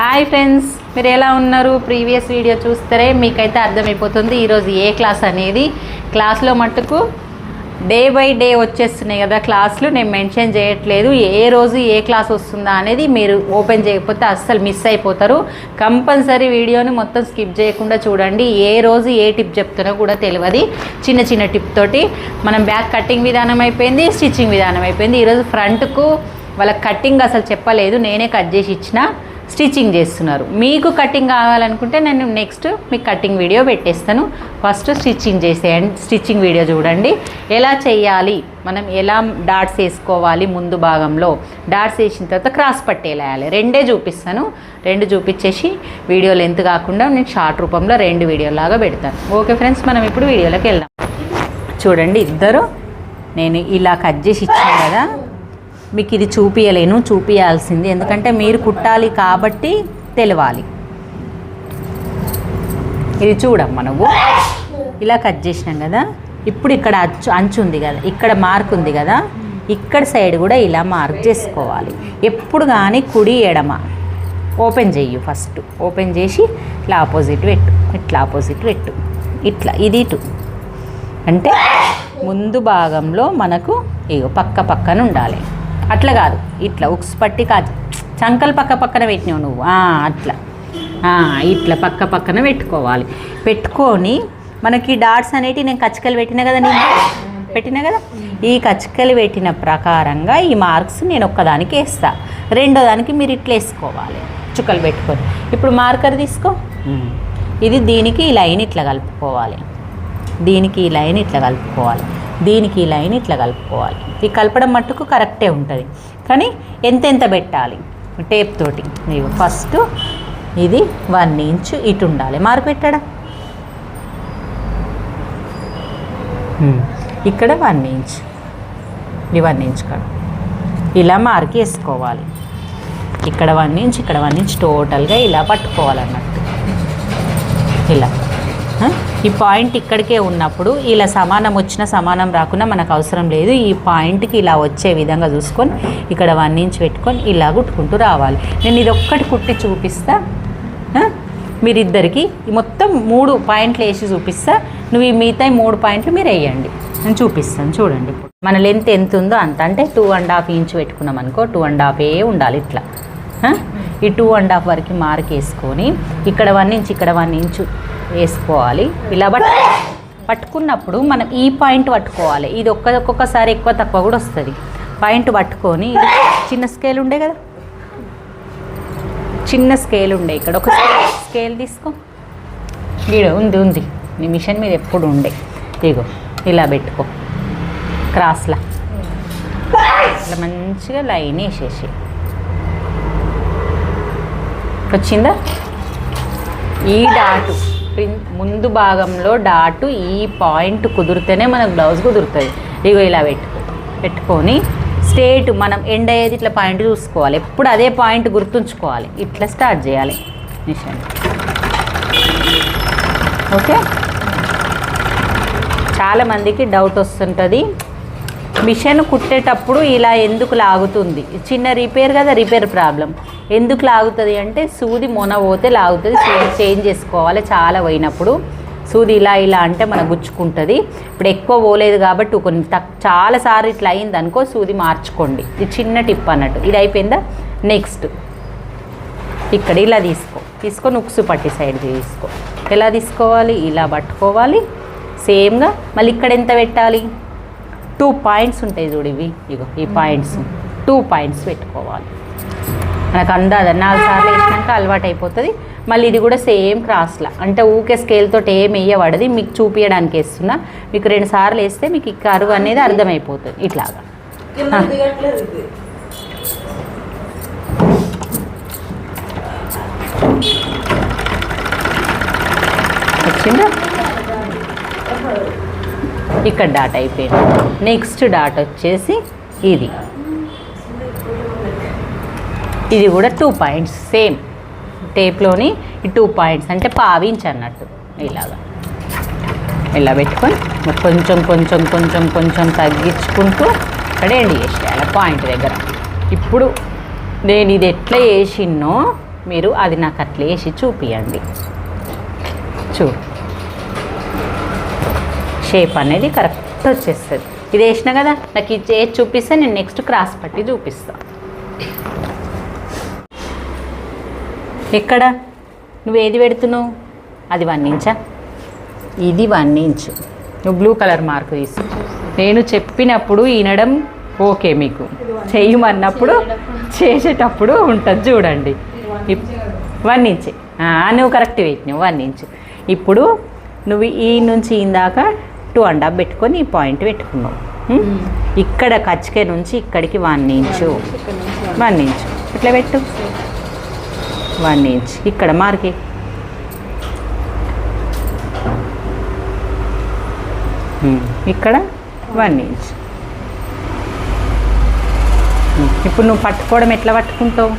Hi friends మీరు ఎలా ఉన్నారు? ప్రీవియస్ వీడియో చూస్తారే మీకైతే అర్థమైపోతుంది. ఈరోజు ఏ క్లాస్ అనేది? క్లాస్లో మట్టుకు డే బై డే వచ్చేస్తున్నాయి కదా క్లాసులు. నేను మెన్షన్ చేయట్లేదు. ఏ రోజు ఏ క్లాస్ వస్తుందా అనేది మీరు ఓపెన్ చేయకపోతే అస్సలు మిస్ అయిపోతారు. కంపల్సరీ వీడియోని మొత్తం స్కిప్ చేయకుండా చూడండి. ఏ రోజు ఏ టిప్ చెప్తున్నా కూడా తెలియదు. చిన్న చిన్న టిప్ తోటి మనం బ్యాక్ కటింగ్ విధానం అయిపోయింది స్టిచ్చింగ్ విధానం అయిపోయింది. ఈరోజు ఫ్రంట్కు వాళ్ళ కటింగ్ అసలు చెప్పలేదు. నేనే కట్ చేసి ఇచ్చిన. స్టిచ్చింగ్ చేస్తున్నారు. మీకు కటింగ్ కావాలనుకుంటే నేను నెక్స్ట్ మీకు కటింగ్ వీడియో పెట్టేస్తాను. ఫస్ట్ స్టిచ్చింగ్ చేసేయండి స్టిచ్చింగ్ వీడియో చూడండి. ఎలా చేయాలి? మనం ఎలా డాట్స్ వేసుకోవాలి ముందు భాగంలో? డాట్స్ వేసిన తర్వాత క్రాస్ పట్టేయాలి రెండే చూపిస్తాను. రెండు చూపించేసి వీడియో లెంత్ కాకుండా నేను షార్ట్ రూపంలో రెండు వీడియోలాగా పెడతాను. ఓకే ఫ్రెండ్స్ మనం ఇప్పుడు వీడియోలోకి వెళ్దాం. చూడండి ఇద్దరు నేను ఇలా కట్ చేసి ఇచ్చాను కదా. మీకు ఇది చూపించలేను చూపించాల్సింది ఎందుకంటే మీరు కుట్టాలి కాబట్టి తెలవాలి. ఇది చూడమ్మా నువ్వు. ఇలా కట్ చేసినాం కదా. ఇప్పుడు ఇక్కడ అచ్చు అంచు ఉంది కదా. ఇక్కడ మార్క్ ఉంది కదా. ఇక్కడ సైడ్ కూడా ఇలా మార్క్ చేసుకోవాలి. ఎప్పుడు కానీ కుడి ఎడమ. ఓపెన్ చెయ్యి ఫస్ట్. ఓపెన్ చేసి ఇట్లా ఆపోజిట్ పెట్టు. ఇట్లా ఆపోజిట్ పెట్టు. ఇట్లా ఇది ఇటు. అంటే ముందు భాగంలో మనకు ఇగో పక్క పక్కన ఉండాలి. అట్లా కాదు. ఇట్లా ఉక్స్ పట్టి కాదు. చంకలు పక్క పక్కన పెట్టినావు నువ్వు. అట్లా. ఇట్లా పక్క పక్కన పెట్టుకోవాలి. పెట్టుకొని మనకి డాట్స్ అనేటివి నేను కచ్చికలు పెట్టినా కదా నేను పెట్టినా కదా? ఈ కచ్చికలు పెట్టిన ప్రకారంగా ఈ మార్క్స్ నేను ఒక్కదానికి వేస్తా. రెండో దానికి మీరు ఇట్లా వేసుకోవాలి. చుక్కలు పెట్టుకొని. ఇప్పుడు మార్కర్ తీసుకో. ఇది దీనికి ఈ లైన్ ఇట్లా కలుపుకోవాలి. దీనికి ఈ లైన్ ఇట్లా కలుపుకోవాలి. దీనికి ఈ లైన్ ఇట్లా కలుపుకోవాలి. ఈ కలపడం మట్టుకు కరెక్టే ఉంటుంది. కానీ ఎంతెంత పెట్టాలి? టేప్ తోటి. నీవు ఫస్ట్ ఇది వన్ ఇంచ్ ఇటు ఉండాలి. మార్క్ పెట్టాడా. ఇక్కడ వన్ ఇంచ్. ఇది వన్ ఇంచ్ కాడ ఇలా మార్క్ వేసుకోవాలి ఇక్కడ వన్ ఇంచ్ ఇక్కడ వన్ ఇంచ్ టోటల్గా ఇలా పట్టుకోవాలన్నట్టు. ఇలా? ఈ పాయింట్ ఇక్కడికే ఉన్నప్పుడు ఇలా సమానం వచ్చినా సమానం రాకున్నా మనకు అవసరం లేదు. ఈ పాయింట్కి ఇలా వచ్చే విధంగా చూసుకొని ఇక్కడ వన్ ఇంచ్ పెట్టుకొని ఇలా కుట్టుకుంటూ రావాలి. నేను ఇది ఒక్కటి కుట్టి చూపిస్తా. మీరిద్దరికి మొత్తం మూడు పాయింట్లు వేసి చూపిస్తా. నువ్వు ఈ మిగతా మూడు పాయింట్లు మీరు వేయండి. నేను చూపిస్తాను. చూడండి ఇప్పుడు. మన లెంత్ ఎంత ఉందో అంత. అంటే టూ అండ్ హాఫ్ ఇంచ్ పెట్టుకున్నాం అనుకో టూ అండ్ హాఫ్ ఏ ఉండాలి ఇట్లా. ఈ టూ అండ్ హాఫ్ వరకు మార్క్ వేసుకొని ఇక్కడ వన్ ఇంచ్ ఇక్కడ వన్ ఇంచు వేసుకోవాలి. ఇలా బట్ పట్టుకున్నప్పుడు మనం ఈ పాయింట్ పట్టుకోవాలి. ఇది ఒక్క ఒక్కొక్కసారి ఎక్కువ తక్కువ కూడా వస్తుంది. పాయింట్ పట్టుకొని ఇది చిన్న స్కేల్ ఉండే కదా? చిన్న స్కేల్ ఉండే ఇక్కడ. ఒక స్కేల్ తీసుకో. గీడ ఉంది ఉంది. నీ మిషన్ మీద ఎప్పుడు ఉండే. ఇగో ఇలా పెట్టుకో. క్రాస్లా. ఇట్లా మంచిగా లైన్ వేసేసి. వచ్చిందా? ఈ డాటు. ప్రిన్- ముందు భాగంలో డాటు ఈ పాయింట్ కుదిరితేనే మనకు బ్లౌజ్ కుదురుతుంది. ఇగో ఇలా పెట్టుకో పెట్టుకొని స్ట్రేట్ మనం ఎండ్ అయ్యేది ఇట్లా పాయింట్ చూసుకోవాలి. ఎప్పుడు అదే పాయింట్ గుర్తుంచుకోవాలి. ఇట్లా స్టార్ట్ చేయాలి. Machine okay? చాలామందికి డౌట్ వస్తుంటుంది. మిషన్ కుట్టేటప్పుడు ఇలా ఎందుకు లాగుతుంది? చిన్న రిపేర్ కదా రిపేర్ ప్రాబ్లం. ఎందుకు లాగుతుంది అంటే సూది మొన పోతే లాగుతుంది సూది చేంజ్ చేసుకోవాలి చాలా పోయినప్పుడు. సూది ఇలా ఇలా అంటే మన గుచ్చుకుంటుంది. ఇప్పుడు ఎక్కువ పోలేదు కాబట్టి కొన్ని తక్ చాలాసార్లు ఇట్లా అయింది అనుకో సూది మార్చుకోండి. ఇది చిన్న టిప్ అన్నట్టు. ఇది అయిపోయిందా? నెక్స్ట్. ఇక్కడ ఇలా తీసుకో. తీసుకొని ఉక్సు పట్టి సైడ్ తీసుకో. ఎలా తీసుకోవాలి? ఇలా పట్టుకోవాలి. సేమ్గా. మళ్ళీ ఇక్కడ ఎంత పెట్టాలి? టూ పాయింట్స్ ఉంటాయి చూడు ఇవి. ఇగో ఈ పాయింట్స్. టూ పాయింట్స్ పెట్టుకోవాలి. మనకు అందాద నాలుగు సార్లు వేసినాక అలవాటు అయిపోతుంది. మళ్ళీ ఇది కూడా సేమ్ క్రాస్లా అంటే ఊకే స్కేల్ తోటి ఏం వేయబడది. మీకు చూపించడానికి వేస్తున్నా. మీకు రెండు సార్లు వేస్తే మీకు ఈ కరువు అనేది అర్థమైపోతుంది. ఇట్లాగా. వచ్చిందా? ఇక్కడ డాట్ అయిపోయింది. నెక్స్ట్ డాట్ వచ్చేసి ఇది. ఇది కూడా టూ పాయింట్స్ సేమ్ టేప్లోని ఈ టూ పాయింట్స్ అంటే పావించి అన్నట్టు ఇలాగా. ఇలా పెట్టుకొని కొంచెం కొంచెం కొంచెం కొంచెం తగ్గించుకుంటూ ఇక్కడ ఎండ్ చేసేయాలి పాయింట్ దగ్గర. ఇప్పుడు నేను ఇది ఎట్లా వేసిన్నో మీరు అది నాకు అట్లా వేసి చూపియండి. చూ షేప్ అనేది కరెక్ట్ వచ్చేస్తుంది. ఇది వేసిన కదా నాకు ఇది చేసి చూపిస్తే నేను నెక్స్ట్ క్రాస్ పట్టి చూపిస్తాను ఎక్కడ? నువ్వు ఏది పెడుతున్నావు? అది వన్ ఇంచా ఇది వన్ ఇంచు నువ్వు బ్లూ కలర్ మార్క్ తీసు నేను చెప్పినప్పుడు వినడం ఓకే మీకు. చేయమన్నప్పుడు చేసేటప్పుడు ఉంటుంది చూడండి. వన్ ఇంచ్ నువ్వు కరెక్ట్ పెట్టినావు వన్ ఇంచ్ ఇప్పుడు నువ్వు ఈ నుంచి ఇందాక టూ అండ్ హాఫ్ పెట్టుకొని ఈ పాయింట్ పెట్టుకున్నావు ఉం? ఇక్కడ కచ్చికే నుంచి ఇక్కడికి వన్ ఇంచు వన్ ఇంచ్ ఇట్లా పెట్టు? వన్ ఇంచ్ ఇక్కడ మార్కి. ఇక్కడ వన్ ఇంచ్ ఇప్పుడు నువ్వు పట్టుకోవడం ఎట్లా పట్టుకుంటావు?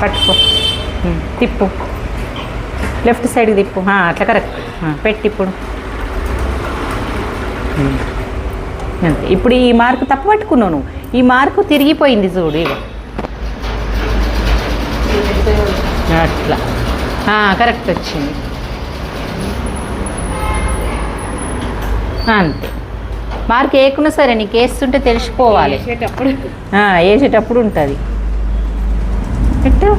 పట్టుకో. తిప్పు. లెఫ్ట్ సైడ్కి తిప్పు. అట్లా కరెక్ట్. పెట్టి ఇప్పుడు అంతే. ఇప్పుడు ఈ మార్కు తప్పు పట్టుకున్నావు నువ్వు ఈ మార్కు తిరిగిపోయింది చూడు అట్లా. కరెక్ట్ వచ్చింది. అంతే. మార్క్ వేయకున్నా సరే నీకు వేస్తుంటే తెలిసిపోవాలి. వేసేటప్పుడు ఉంటుంది. పెట్టు.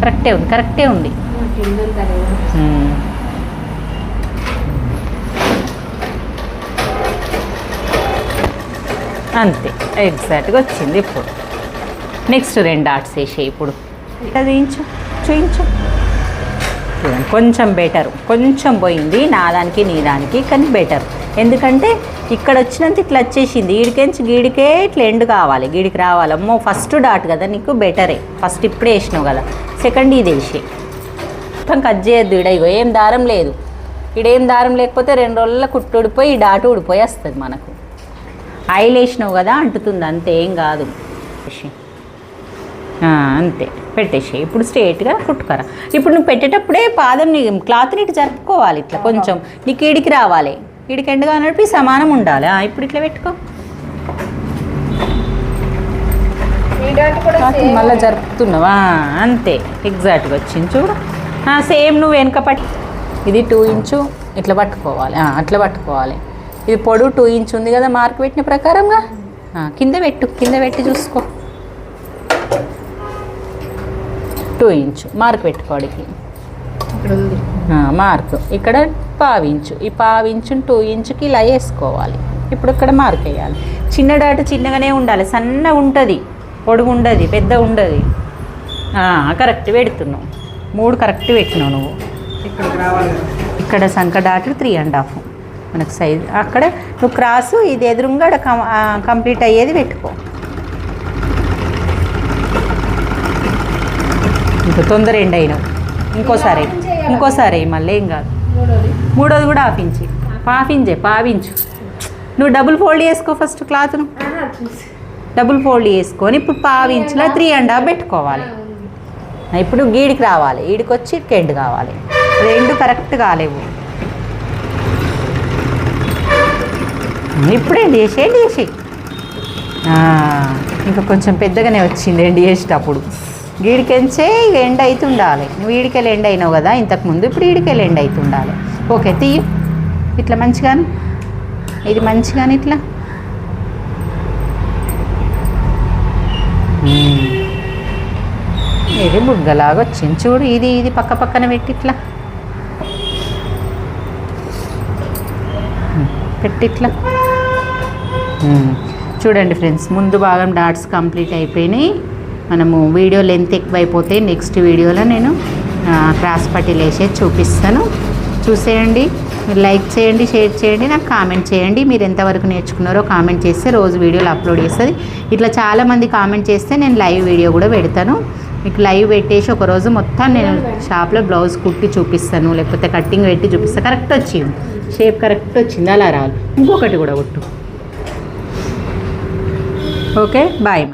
కరెక్టే ఉంది కరెక్టే ఉంది కింద ఉంటుంది ఉమ్. అంతే ఎగ్జాక్ట్గా వచ్చింది ఇప్పుడు. నెక్స్ట్ రెండు డాట్స్ వేసే ఇప్పుడు. ఇంచు చూయించు. చూడండి కొంచెం బెటర్ కొంచెం పోయింది నా దానికి నీ దానికి కానీ బెటర్ ఎందుకంటే ఇక్కడ వచ్చినంత ఇట్లా వచ్చేసింది ఈడికెంచి గీడికే ఇట్లా ఎండ్ కావాలి గీడికి రావాలి. అమ్మో ఫస్ట్ డాట్ కదా నీకు బెటరే ఫస్ట్ ఇప్పుడే వేసినావు కదా. సెకండ్ ఇది వేసి మొత్తం కట్ చేయొద్దు ఇడ ఇగో ఏం దారం లేదు. ఇడేం దారం లేకపోతే రెండు రోజుల కుట్టు ఊడిపోయి ఈ డాటు ఊడిపోయి వస్తుంది మనకు. ఆయిల్ వేసినావు కదా అంటుతుంది అంతే ఏం కాదు. అంతే పెట్టేసి ఇప్పుడు స్ట్రేట్గా కుట్టుకరా. ఇప్పుడు నువ్వు పెట్టేటప్పుడే పాదం నీ క్లాత్ని ఇటు జరుపుకోవాలి ఇట్లా కొంచెం. నీకు ఈడికి రావాలి. ఈడికి ఎండగా నడిపి సమానం ఉండాలి. ఇప్పుడు ఇట్లా పెట్టుకో. మళ్ళీ జరుపుతున్నావా? అంతే ఎగ్జాక్ట్గా వచ్చింది చూడు. సేమ్ నువ్వు వెనక పట్టి. ఇది టూ ఇంచు ఇట్లా పట్టుకోవాలి. అట్లా పట్టుకోవాలి. ఇది పొడు టూ ఇంచ్ ఉంది కదా మార్క్ పెట్టిన ప్రకారంగా? ఆ, కింద పెట్టు కింద పెట్టి చూసుకో. టూ ఇంచు మార్క్ పెట్టుకోడికి ఇక్కడ ఉంది. మార్క్ ఇక్కడ పావించు ఈ పావించు టూ ఇంచుకి ఇలా వేసుకోవాలి. ఇప్పుడు ఇక్కడ మార్క్ వేయాలి. చిన్న డాట్ చిన్నగానే ఉండాలి. సన్నగా ఉంటుంది. పొడుగు ఉండదు. పెద్ద ఉండదు. కరెక్ట్ పెడుతున్నావు. మూడు కరెక్ట్ పెట్టినావు నువ్వు. ఇక్కడికి రావాలి కదా. ఇక్కడ సంక డాట్లు త్రీ అండ్ హాఫ్ మనకు సైజ్ అక్కడ నువ్వు క్రాసు ఇది ఎదురుగా కంప్లీట్ అయ్యేది పెట్టుకో. ఇంకా తొందర ఎండ్ అయినావు. ఇంకోసారి ఇంకోసారి మళ్ళీ ఏం కాదు. మూడోది. కూడా ఆపించి పాపించే పావించు. నువ్వు డబుల్ ఫోల్డ్ చేసుకో ఫస్ట్ క్లాత్ను. డబుల్ ఫోల్డ్ చేసుకొని ఇప్పుడు పావించులో త్రీ అండ్ హాఫ్ పెట్టుకోవాలి. ఇప్పుడు గీడికి రావాలి. ఈడికి వచ్చి కెండ్ కావాలి. రెండు కరెక్ట్ కాలేవు. ఇప్పుడే చేసి ఏంటి ఇంకా కొంచెం పెద్దగానే వచ్చింది ఎండి చేసేటప్పుడు గీడికెంచే ఇక ఎండ్ అవుతుండాలి నువ్వు వీడికెళ్ళి ఎండ్ అయినావు కదా ఇంతకుముందు ఇప్పుడు వీడికెళ్ళి ఎండ్ అవుతుండాలి ఉండాలి. ఓకే తీయు. ఇట్లా మంచిగాను. ఇది మంచిగాని ఇట్లా. ఇది బుగ్గలాగా వచ్చింది చూడు ఇది ఇది పక్క పక్కన పెట్టి ఇట్లా. పెట్టిట్లా Hmm. చూడండి ఫ్రెండ్స్ ముందు భాగం డాట్స్ కంప్లీట్ అయిపోయినాయి. మనము వీడియో లెంత్ ఎక్కువైపోతే నెక్స్ట్ వీడియోలో నేను క్రాస్ పట్టీలు వేసేది చూపిస్తాను. చూసేయండి మీరు లైక్ చేయండి షేర్ చేయండి నాకు కామెంట్ చేయండి. మీరు ఎంతవరకు నేర్చుకున్నారో కామెంట్ చేస్తే రోజు వీడియోలు అప్లోడ్ చేస్తుంది. ఇట్లా చాలామంది కామెంట్ చేస్తే నేను లైవ్ వీడియో కూడా పెడతాను. మీకు లైవ్ పెట్టేసి ఒక రోజు మొత్తం నేను షాప్లో బ్లౌజ్ కుట్టి చూపిస్తాను లేకపోతే కట్టింగ్ పెట్టి చూపిస్తాను కరెక్ట్ వచ్చింది. షేప్ కరెక్ట్ వచ్చింది. అలా రావాలి ఇంకొకటి కూడా కొట్టు. Okay bye